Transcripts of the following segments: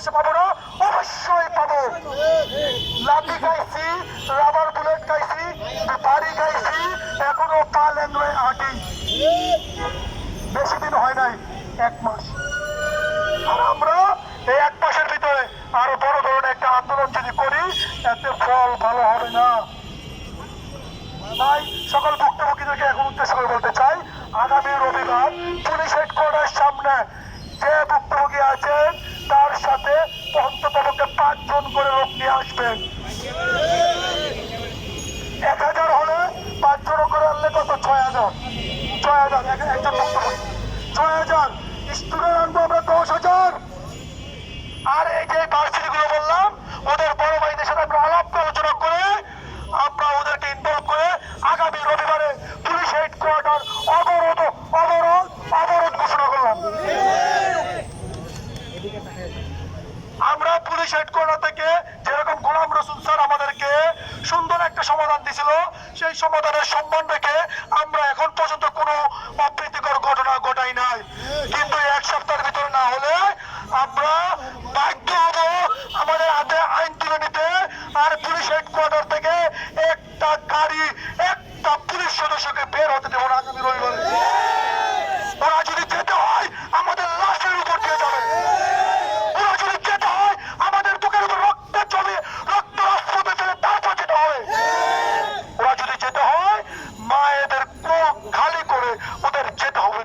পয়সা পাবো না, অবশ্যই পাবো। লাঠি খাইছি রাবার বুলেট খাইছি বাড়ি খাইছি এখনও পা ল্যাংড়ে হাঁটি বেশি দিন হয় নাই, এক মাস। আর আমরা এই এক মাসের ভিতরে আরও বড় ধরনের একটা আন্দোলন যদি করি, এতে ফল ভালো হবে না। তাই সকল ভুক্তভোগীদেরকে এখন উদ্দেশ্য করে বলতে চাই? নিয়ে আসবেন এক হাজার হলে পাঁচজন করে আনলে কত? ছয় হাজার। ছয় হাজার একজন ছয় হাজার। স্টুডেন্ট আনব আমরা দশ হাজার। আর এই যে ভার্সিটিগুলো বললাম, ওদের বড় ভাইদের সাথে আমরা আলাপ আলোচনা করে আমরা ওদেরকে ইনভলভ করে আগামী রবিবারে পুলিশ হেডকোয়ার্টার অবরোধ অবরোধ অবরোধ ঘোষণা করলাম। আমরা পুলিশ হেডকোয়ার্টার থেকে যেরকম গোলাম আমাদেরকে সুন্দর একটা সমাধান দিছিল। সেই সমাধানের সম্মান রেখে আমরা এখন পর্যন্ত কোনো অপ্রীতিকর ঘটনা ঘটাই নাই। কিন্তু এক সপ্তাহের ভিতরে না হলে আমরা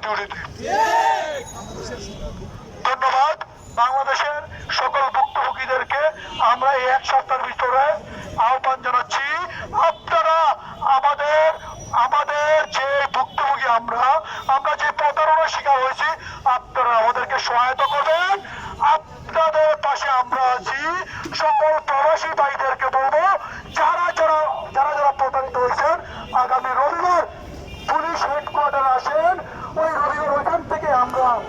ডিউটিতে ধন্যবাদ। বাংলাদেশের সকল ভুক্তভোগীদেরকে আমরা এই এক সপ্তাহের ভিতরে আহ্বান জানাচ্ছি, আপনারা আমাদের আমাদের যে ভুক্তভোগী আমরা আমরা যে প্রতারণার শিকার হয়েছি, আপনারা আমাদেরকে সহায়তা করবেন। আপনাদের পাশে আমরা আছি। সকল প্রবাসী ভাইদেরকে বলব, যারা যারা যারা যারা প্রতারিত হয়েছেন, আগামী রবিবার পুলিশ হেডকোয়ার্টার আসেন ওই রবিবার ওইখান থেকে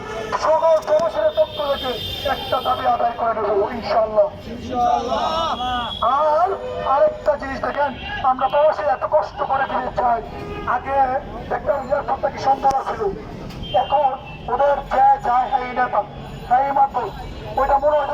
সকল প্রবাসীদের পক্ষ থেকে একটা দাবি আদায় করে নেব ইনশাল্লাহ আর আরেকটা জিনিস দেখেন আমরা প্রবাসে এত কষ্ট করে ফিরে চাই। আগে দেখতাম এয়ারপোর্টটা কি সম্ভব ছিল। এখন ওদের যে যায় হ্যাঁ নেতা হ্যাঁ মাত্র। ওইটা মনে হয়